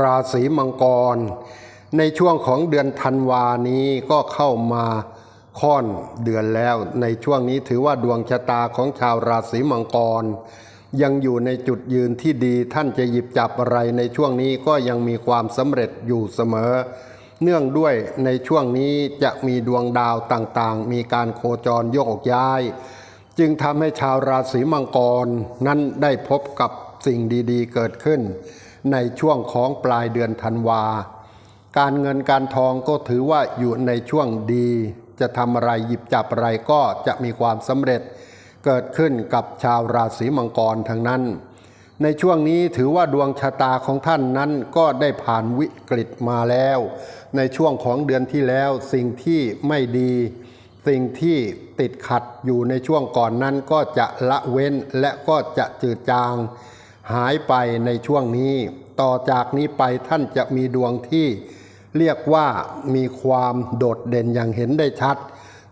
ราศีมังกร ในช่วงของเดือนธันวานี้ก็เข้ามาค่อนเดือนแล้ว ในช่วงนี้ถือว่าดวงชะตาของชาวราศีมังกร ยังอยู่ในจุดยืนที่ดีท่านจะหยิบจับอะไรในช่วงนี้ก็ยังมีความสำเร็จอยู่เสมอ เนื่องด้วยในช่วงนี้จะมีดวงดาวต่างๆ มีการโคจรโยกย้าย จึงทำให้ชาวราศีมังกรนั้นได้พบกับสิ่งดีๆ เกิดขึ้น ในช่วงของปลายเดือนธันวา การเงินการทองก็ถือว่าอยู่ในช่วงดี จะทำอะไรหยิบจับอะไรก็จะมีความสำเร็จ เกิดขึ้นกับชาวราศีมังกรทั้งนั้น ในช่วงนี้ถือว่าดวงชะตาของท่านนั้นก็ได้ผ่านวิกฤตมาแล้ว ในช่วงของเดือนที่แล้วสิ่งที่ไม่ดี สิ่งที่ติดขัดอยู่ในช่วงก่อนนั้นก็จะละเว้นและก็จะจืดจาง หายไปในช่วงนี้ ต่อจากนี้ไปท่านจะมีดวงที่เรียกว่ามีความโดดเด่นอย่างเห็นได้ชัด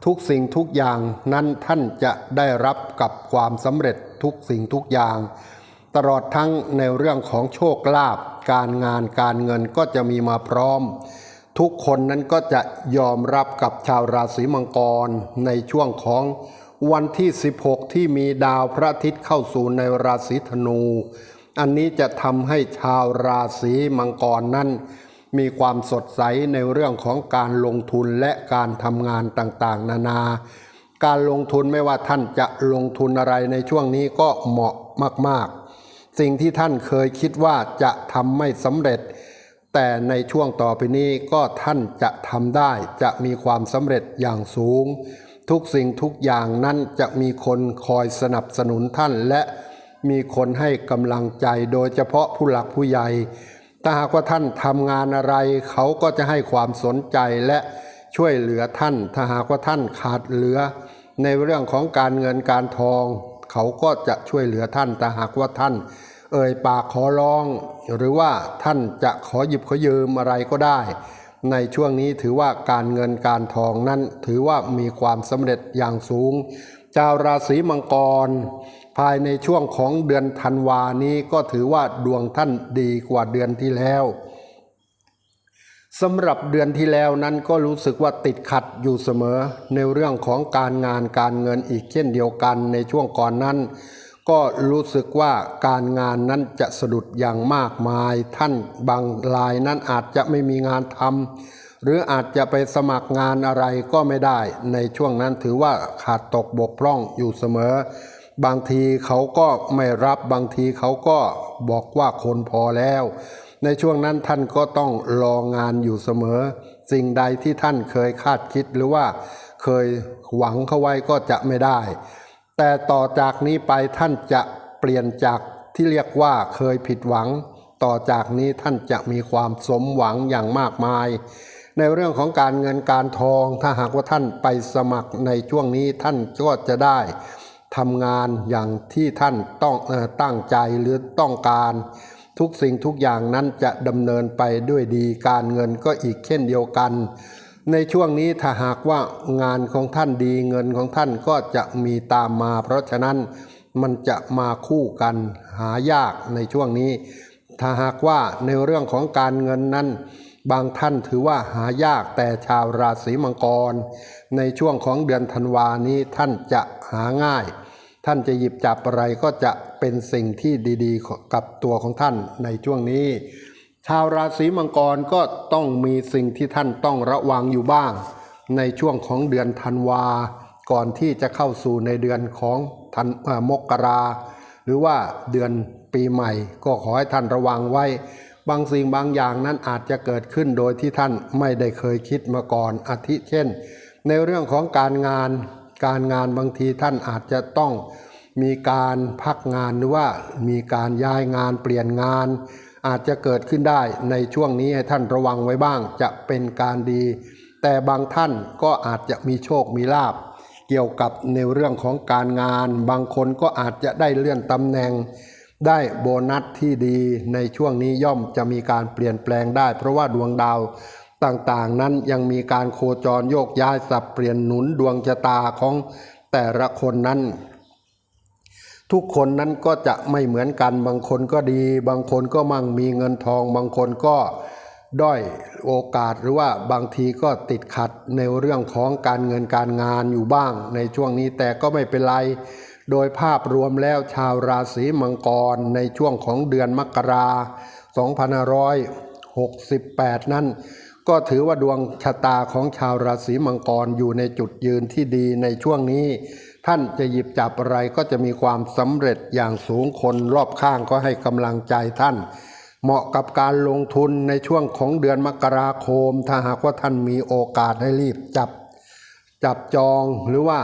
ทุกสิ่งทุกอย่างนั้นท่านจะได้รับกับความสำเร็จทุกสิ่งทุกอย่าง ตลอดทั้งในเรื่องของโชคลาภการงานการเงินก็จะมีมาพร้อม ทุกคนนั้นก็จะยอมรับกับชาวราศีมังกรในช่วงของ วันที่ 16 ที่มีดาวพระอาทิตย์เข้าสู่ในราศีธนู อันนี้จะทำให้ชาวราศีมังกรนั้น มีความสดใสในเรื่องของการลงทุนและการทำงานต่างๆ นานา การลงทุนไม่ว่าท่านจะลงทุนอะไรในช่วงนี้ก็เหมาะมากๆ สิ่งที่ท่านเคยคิดว่าจะทำไม่สำเร็จ แต่ในช่วงต่อไปนี้ก็ท่านจะทำได้จะมีความสำเร็จอย่างสูง ทุกสิ่งทุกอย่างนั้นจะมีคนคอยสนับสนุนท่านและมีคนให้กำลังใจโดยเฉพาะผู้หลักผู้ใหญ่ถ้าหากว่าท่านทำงานอะไร เขาก็จะให้ความสนใจและช่วยเหลือท่าน ถ้าหากว่าท่านขาดเหลือ ในเรื่องของการเงินการทอง เขาก็จะช่วยเหลือท่านแต่หากว่าท่าน เอ่ยปากขอร้อง หรือว่าท่านจะขอหยิบขอยืมอะไรก็ได้ ในช่วงนี้ถือว่าการเงินการทองนั้นถือว่ามีความสำเร็จอย่างสูง ชาวราศีมังกร ภายในช่วงของเดือนธันวานี้ก็ถือว่าดวงท่านดีกว่าเดือนที่แล้วสำหรับเดือนที่แล้วนั้นก็รู้สึกว่าติดขัดอยู่เสมอในเรื่องของการงานการเงินอีกเช่นเดียวกันในช่วงก่อนนั้น ก็รู้สึกว่าการงานนั้นจะสะดุดอย่างมากมาย ท่านบางรายนั้นอาจจะไม่มีงานทำหรืออาจจะไปสมัครงานอะไรก็ไม่ได้ ในช่วงนั้นถือว่าขาดตกบกพร่องอยู่เสมอ บางทีเขาก็ไม่รับบางทีเขาก็บอกว่าคนพอแล้ว ในช่วงนั้นท่านก็ต้องรองานอยู่เสมอ สิ่งใดที่ท่านเคยคาดคิดหรือว่าเคยหวังเข้าไว้ก็จะไม่ได้ แต่ต่อจากนี้ไปท่านจะเปลี่ยนจากที่เรียกว่าเคยผิดหวัง ต่อจากนี้ท่านจะมีความสมหวังอย่างมากมาย ในเรื่องของการเงินการทอง ถ้าหากว่าท่านไปสมัครในช่วงนี้ท่านก็จะได้ทำงานอย่างที่ท่านต้องออตั้งใจหรือต้องการ ทุกสิ่งทุกอย่างนั้นจะดำเนินไปด้วยดีการเงินก็อีกเช่นเดียวกัน ในช่วงนี้ถ้าหากว่างานของท่านดีเงินของท่านก็จะมีตามมา เพราะฉะนั้นมันจะมาคู่กันหายากในช่วงนี้ ถ้าหากว่าในเรื่องของการเงินนั้น บางท่านถือว่าหายากแต่ชาวราศีมังกร ในช่วงของเดือนธันวานี้ท่านจะหาง่าย ท่านจะหยิบจับอะไรก็จะเป็นสิ่งที่ดีๆ กับตัวของท่านในช่วงนี้ ชาวราศีมังกรก็ต้องมีสิ่งที่ท่านต้องระวังอยู่บ้าง ในช่วงของเดือนธันวา ก่อนที่จะเข้าสู่ในเดือนของธันมกรา หรือว่าเดือนปีใหม่ ก็ขอให้ท่านระวังไว้ บางสิ่งบางอย่างนั้นอาจจะเกิดขึ้นโดยที่ท่านไม่ได้เคยคิดมาก่อนอาทิเช่น ในเรื่องของการงาน การงานบางทีท่านอาจจะต้องมีการพักงานหรือว่ามีการย้ายงานเปลี่ยนงาน อาจจะเกิดขึ้นได้ในช่วงนี้ให้ท่านระวังไว้บ้างจะเป็นการดี แต่บางท่านก็อาจจะมีโชคมีลาบเกี่ยวกับในเรื่องของการงาน บางคนก็อาจจะได้เลื่อนตำแหน่ง ได้โบนัสที่ดีในช่วงนี้ย่อมจะมีการเปลี่ยนแปลงได้ เพราะว่าดวงดาวต่างๆ นั้นยังมีการโคจรโยกย้ายสับเปลี่ยนหนุนดวงชะตาของแต่ละคนนั้น ทุกคนนั้นก็จะไม่เหมือนกัน บางคนก็ดี บางคนก็มั่งมีเงินทอง บางคนก็ด้อยโอกาสหรือว่าบางทีก็ติดขัดในเรื่องของการเงินการงานอยู่บ้าง ในช่วงนี้แต่ก็ไม่เป็นไร โดยภาพรวมแล้วชาวราศีมังกรในช่วงของเดือนมกรา2568 นั้น ก็ถือว่าดวงชะตาของชาวราศีมังกรอยู่ในจุดยืนที่ดีในช่วงนี้ ท่านจะหยิบจับอะไรก็จะมีความสำเร็จอย่างสูงคนรอบข้างก็ให้กำลังใจท่าน เหมาะกับการลงทุนในช่วงของเดือนมกราคม ถ้าหากว่าท่านมีโอกาสให้รีบจับ จับจองหรือว่า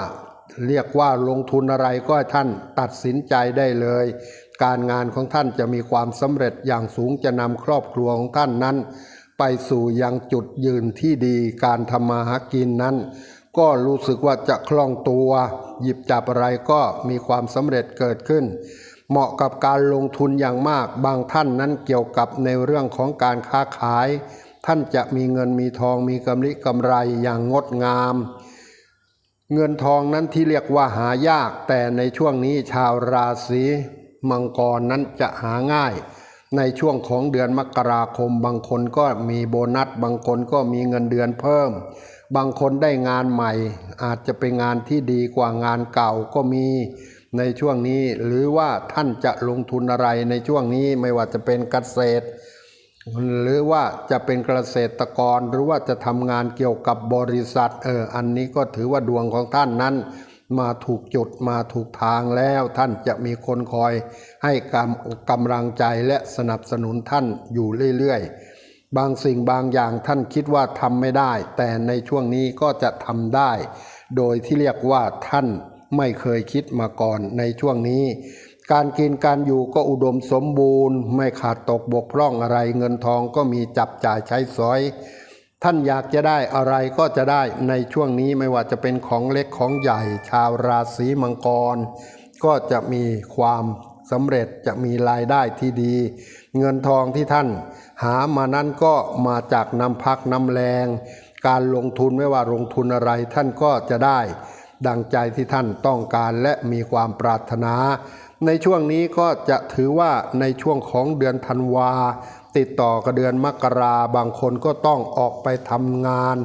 เรียกว่าลงทุนอะไรก็ให้ท่านตัดสินใจได้เลย การงานของท่านจะมีความสำเร็จอย่างสูงจะนำครอบครัวของท่านนั้น ไปสู่ยังจุดยืนที่ดีการทำมาหากินนั้น ก็รู้สึกว่าจะคล่องตัว หยิบจับอะไรก็มีความสำเร็จเกิดขึ้น เหมาะกับการลงทุนอย่างมาก บางท่านนั้นเกี่ยวกับในเรื่องของการค้าขาย ท่านจะมีเงินมีทองมีกำไรกำไรอย่างงดงาม เงินทองนั้นที่เรียกว่าหายาก แต่ในช่วงนี้ชาวราศีมังกรนั้นจะหาง่ายในช่วงของเดือนมกราคมบางคนก็มีโบนัส บางคนก็มีเงินเดือนเพิ่ม บางคนได้งานใหม่ อาจจะเป็นงานที่ดีกว่างานเก่าก็มีในช่วงนี้ หรือว่าท่านจะลงทุนอะไรในช่วงนี้ไม่ว่าจะเป็นเกษตร หรือว่าจะเป็นเกษตรกรหรือว่าจะทำงานเกี่ยวกับบริษัทเอออันนี้ก็ถือว่าดวงของท่านนั้น มาถูกจุดมาถูกทางแล้วท่านจะมีคนคอยให้กำกำลังใจและสนับสนุนท่านอยู่เรื่อยๆ บางสิ่งบางอย่างท่านคิดว่าทำไม่ได้ แต่ในช่วงนี้ก็จะทำได้ โดยที่เรียกว่าท่านไม่เคยคิดมาก่อนในช่วงนี้ การกินการอยู่ก็อุดมสมบูรณ์ ไม่ขาดตกบกพร่องอะไร เงินทองก็มีจับจ่ายใช้สอย ท่านอยากจะได้อะไรก็จะได้ในช่วงนี้ไม่ว่าจะเป็นของเล็กของใหญ่ ชาวราศีมังกร ก็จะมีความสำเร็จจะมีรายได้ที่ดี เงินทองที่ท่าน หามานั้นก็มาจากน้ำพักน้ำแรง การลงทุนไม่ว่าลงทุนอะไรท่านก็จะได้ ดังใจที่ท่านต้องการและมีความปรารถนา ในช่วงนี้ก็จะถือว่าในช่วงของเดือนธันวา ติดต่อกับเดือนมกราบางคนก็ต้องออกไปทำงาน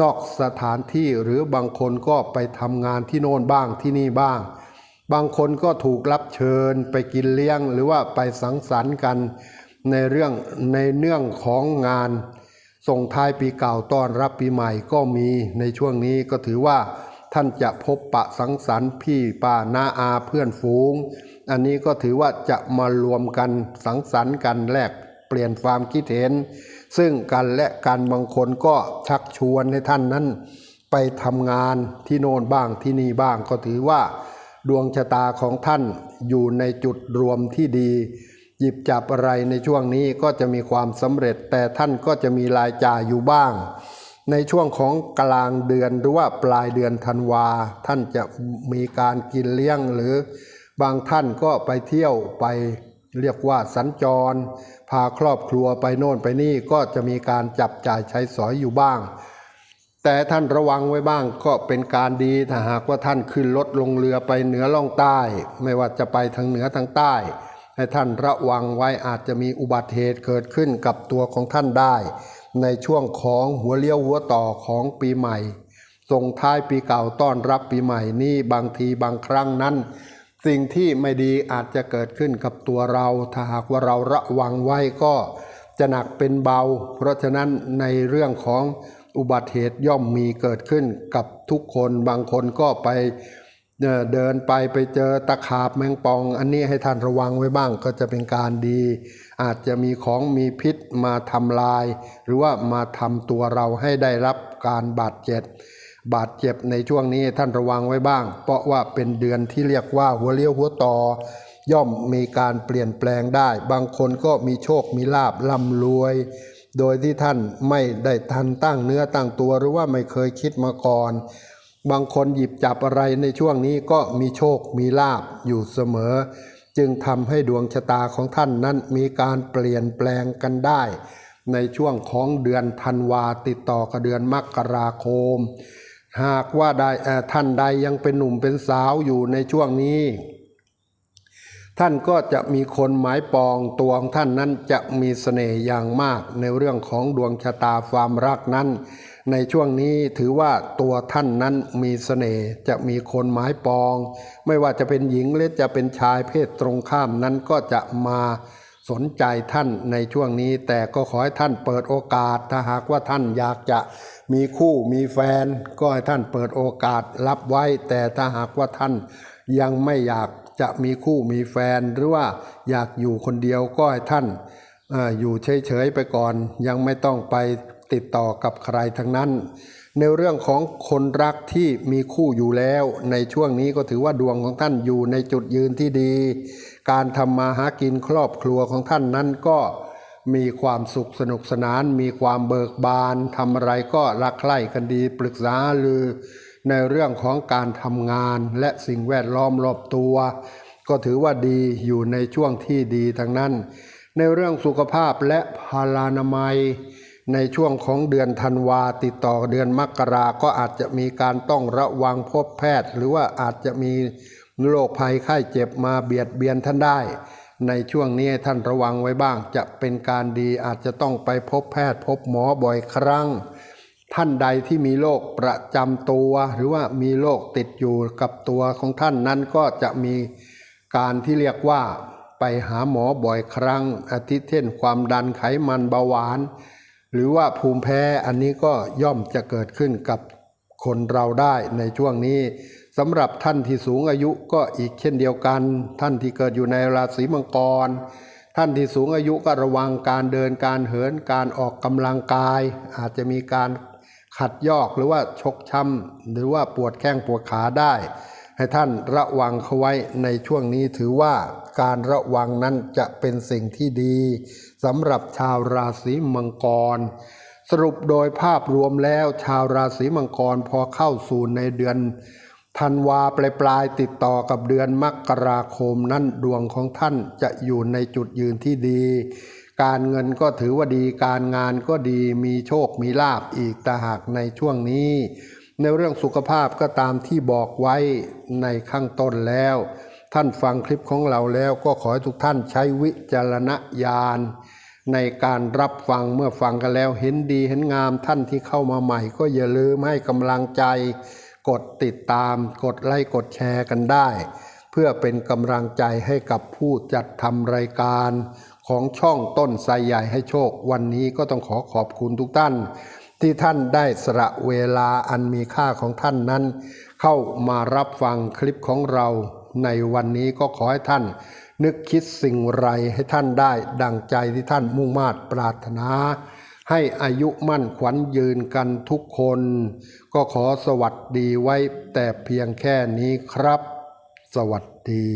นอกสถานที่หรือบางคนก็ไปทำงานที่โน่นบ้างที่นี่บ้าง บางคนก็ถูกรับเชิญไปกินเลี้ยงหรือว่าไปสังสรรค์กัน ในเรื่องในเนื่องของงานส่งท้ายปีเก่าต้อนรับปีใหม่ก็มีในช่วงนี้ก็ถือว่าท่านจะพบปะสังสรรค์พี่ป้าน้าอาเพื่อนฝูง อันนี้ก็ถือว่าจะมารวมกันสังสรรค์กันแลกเปลี่ยนความคิดเห็น ซึ่งกันและกันบางคนก็ชักชวนให้ท่านนั้น ไปทำงานที่โน่นบ้างที่นี่บ้างก็ถือว่า ดวงชะตาของท่านอยู่ในจุดรวมที่ดี หยิบจับอะไรในช่วงนี้ก็จะมีความสำเร็จ แต่ท่านก็จะมีรายจ่ายอยู่บ้าง ในช่วงของกลางเดือนหรือว่าปลายเดือนธันวา ท่านจะมีการกินเลี้ยงหรือบางท่านก็ไปเที่ยวไปเรียกว่าสัญจร พาครอบครัวไปโน่นไปนี่ก็จะมีการจับจ่ายใช้สอยอยู่บ้าง แต่ท่านระวังไว้บ้างก็เป็นการดีถ้าหากว่าท่านขึ้นรถลงเรือไปเหนือล่องใต้ ไม่ว่าจะไปทางเหนือทางใต้ ให้ท่านระวังไว้อาจจะมีอุบัติเหตุเกิดขึ้นกับตัวของท่านได้ ในช่วงของหัวเลี้ยวหัวต่อของปีใหม่ส่งท้ายปีเก่าต้อนรับปีใหม่นี่บางทีบางครั้งนั้น สิ่งที่ไม่ดีอาจจะเกิดขึ้นกับตัวเรา ถ้าหากว่าเราระวังไว้ก็จะหนักเป็นเบา เพราะฉะนั้นในเรื่องของอุบัติเหตุย่อมมีเกิดขึ้นกับทุกคนบางคนก็ไป เดินไปไปเจอตะขาบแมงปอง อันนี้ให้ท่านระวังไว้บ้างก็จะเป็นการดี อาจจะมีของมีพิษมาทำลาย หรือว่ามาทำตัวเราให้ได้รับการบาดเจ็บบาดเจ็บในช่วงนี้ท่านระวังไว้บ้าง เพราะว่าเป็นเดือนที่เรียกว่าหัวเลี้ยวหัวต่อย่อมมีการเปลี่ยนแปลงได้ บางคนก็มีโชคมีลาบร่ำรวย โดยที่ท่านไม่ได้ทันตั้งเนื้อตั้งตัวหรือว่าไม่เคยคิดมาก่อน บางคนหยิบจับอะไรในช่วงนี้ก็มีโชคมีลาบอยู่เสมอ จึงทำให้ดวงชะตาของท่านนั้นมีการเปลี่ยนแปลงกันได้ ในช่วงของเดือนธันวาติดต่อกับเดือนมกราคม หากว่าได้ท่านใดยังเป็นหนุ่มเป็นสาวอยู่ในช่วงนี้ ท่านก็จะมีคนหมายปองตัวของท่านนั้นจะมีเสน่ห์อย่างมากในเรื่องของดวงชะตาความรักนั้น ในช่วงนี้ถือว่าตัวท่านนั้นมีเสน่ห์จะมีคนหมายปอง ไม่ว่าจะเป็นหญิงหรือจะเป็นชายเพศตรงข้ามนั้นก็จะมาสนใจท่านในช่วงนี้ แต่ก็ขอให้ท่านเปิดโอกาสถ้าหากว่าท่านอยากจะมีคู่มีแฟน ก็ให้ท่านเปิดโอกาสรับไว้ แต่ถ้าหากว่าท่าน ยังไม่อยากจะมีคู่มีแฟนหรือว่าอยากอยู่คนเดียวก็ให้ท่านเอ่ออยู่เฉยๆไปก่อน ยังไม่ต้องไปติดต่อกับใครทั้งนั้น ในเรื่องของคนรักที่มีคู่อยู่แล้ว ในช่วงนี้ก็ถือว่าดวงของท่านอยู่ในจุดยืนที่ดี การทำมาหากินครอบครัวของท่านนั้นก็มีความสุขสนุกสนาน มีความเบิกบานทำอะไรก็รักใคร่กันดีปรึกษาหรือ ในเรื่องของการทำงานและสิ่งแวดล้อมรอบตัว ก็ถือว่าดีอยู่ในช่วงที่ดีทั้งนั้น ในเรื่องสุขภาพและพาลานามัย ในช่วงของเดือนธันวาติดต่อเดือนมกราก็อาจจะมีการต้องระวังพบแพทย์ หรือว่าอาจจะมีโรคภัยไข้เจ็บมาเบียดเบียนท่านได้ ในช่วงนี้ท่านระวังไว้บ้าง จะเป็นการดีอาจจะต้องไปพบแพทย์พบหมอบ่อยครั้ง ท่านใดที่มีโรคประจำตัว หรือว่ามีโรคติดอยู่กับตัวของท่านนั้นก็จะมีการที่เรียกว่าไปหาหมอบ่อยครั้ง อาทิเช่นความดันไขมันเบาหวาน หรือว่าภูมิแพ้อันนี้ก็ย่อมจะเกิดขึ้นกับคนเราได้ในช่วงนี้สำหรับท่านที่สูงอายุก็อีกเช่นเดียวกัน ท่านที่เกิดอยู่ในราศีมังกร ท่านที่สูงอายุก็ระวังการเดินการเหินการออกกำลังกาย อาจจะมีการ ขัดยอกหรือว่าชกช้ำหรือว่าปวดแข้งปวดขาได้ ให้ท่านระวังเขาไว้ในช่วงนี้ถือว่าการระวังนั้นจะเป็นสิ่งที่ดีสำหรับชาวราศีมังกร สรุปโดยภาพรวมแล้วชาวราศีมังกรพอเข้าสู่ในเดือนธันวาปลายปลายติดต่อกับเดือนมกราคมนั้นดวงของท่านจะอยู่ในจุดยืนที่ดี การเงินก็ถือว่าดีการงานก็ดีมีโชคมีลาบอีกแต่หากในช่วงนี้ ในเรื่องสุขภาพก็ตามที่บอกไว้ในข้างต้นแล้ว ท่านฟังคลิปของเราแล้วก็ขอให้ทุกท่านใช้วิจารณญาณในการรับฟังเมื่อฟังกันแล้วเห็นดีเห็นงามท่านที่เข้ามาใหม่ ก็อย่าลืมให้กำลังใจ กดติดตามกดไลค์กดแชร์กันได้ เพื่อเป็นกำลังใจให้กับผู้จัดทำรายการ ของช่องต้นไทรใหญ่ให้โชค วันนี้ก็ต้องขอขอบคุณทุกท่าน ที่ท่านได้สละเวลาอันมีค่าของท่านนั้น เข้ามารับฟังคลิปของเรา ในวันนี้ก็ขอให้ท่าน นึกคิดสิ่งไรให้ท่านได้ ดังใจที่ท่านมุ่งมา่ปรารถนา ให้อายุมั่นขวัญยืนกันทุกคน ก็ขอสวัสดีไว้แต่เพียงแค่นี้ครับ สวัสดี